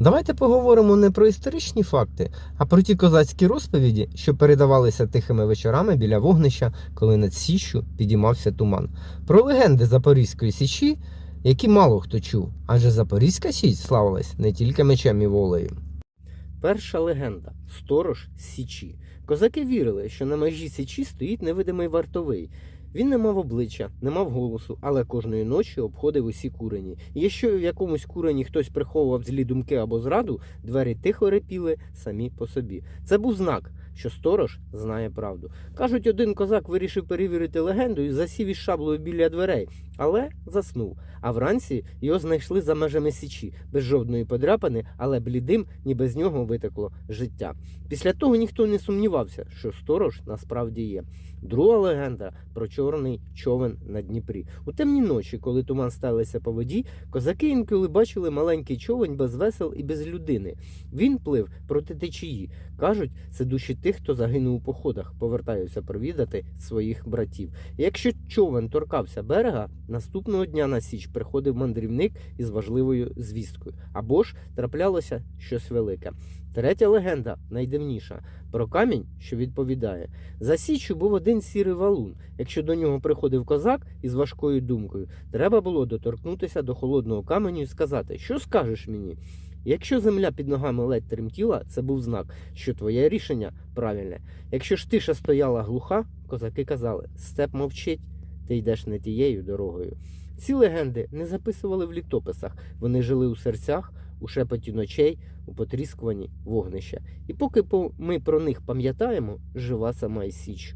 Давайте поговоримо не про історичні факти, а про ті козацькі розповіді, що передавалися тихими вечорами біля вогнища, коли над Січчю підіймався туман. Про легенди Запорізької січі, які мало хто чув, адже Запорізька січ славилась не тільки мечем і волею. Перша легенда сторож Січі. Козаки вірили, що на межі Січі стоїть невидимий вартовий. Він не мав обличчя, не мав голосу, але кожної ночі обходив усі курені. І якщо в якомусь курені хтось приховував злі думки або зраду, двері тихо репіли самі по собі. Це був знак, що сторож знає правду. Кажуть, один козак вирішив перевірити легенду і засів із шаблею біля дверей, але заснув. А вранці його знайшли за межами січі, без жодної подряпини, але блідим, ніби з нього витекло життя. Після того ніхто не сумнівався, що сторож насправді є. Друга легенда про чорний човен на Дніпрі. У темні ночі, коли туман стелися по воді, козаки інколи бачили маленький човен без весел і без людини. Він плив проти течії. Кажуть, це душі тих, хто загинув у походах, повертаються провідати своїх братів. Якщо човен торкався берега, наступного дня на січ приходив мандрівник із важливою звісткою, або ж траплялося щось велике. Третя легенда найдивніша про камінь, що відповідає. За січчю був один сірий валун. Якщо до нього приходив козак із важкою думкою, треба було доторкнутися до холодного каменю і сказати, що скажеш мені. Якщо земля під ногами ледь тремтіла, це був знак, що твоє рішення правильне. Якщо ж тиша стояла глуха, козаки казали: степ мовчить, ти йдеш не тією дорогою. Ці легенди не записували в літописах, вони жили у серцях, у шепоті ночей, у потріскуванні вогнища. І поки ми про них пам'ятаємо, жива сама і січ.